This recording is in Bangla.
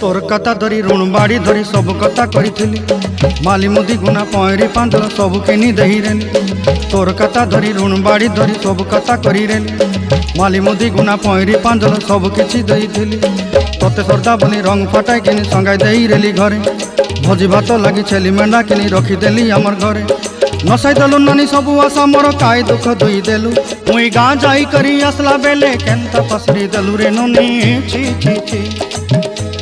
তোর কথা ধরি ঋণ বাড়ি ধরি সব কথা করিছিলি মালি মুদি গুনা পয়রি পাঁচল সব কিনি দেহি রেলি তোর কথা ধরি ঋণ বাড়ি ধরি সব কথা করি রেলি মালি মুদি গুনা পয়রি পাঁচল সব কিছু দেইছিলি তোতে সর্দা বনি রং ফাটাই কিনি সঙ্গাই দেই রেলি ঘরে ভোজি ভাত লাগি ছেলি মেন্ডা কিনি রখি দেলি আমার ঘরে নসাই দেলু নানি সবু আশা মোর কাই দুঃখ দুই দেলু মুই গাঁ যাই করি আসলা বেলে কেন্তা পসরি দেলু রে ননি ছি ছি ছি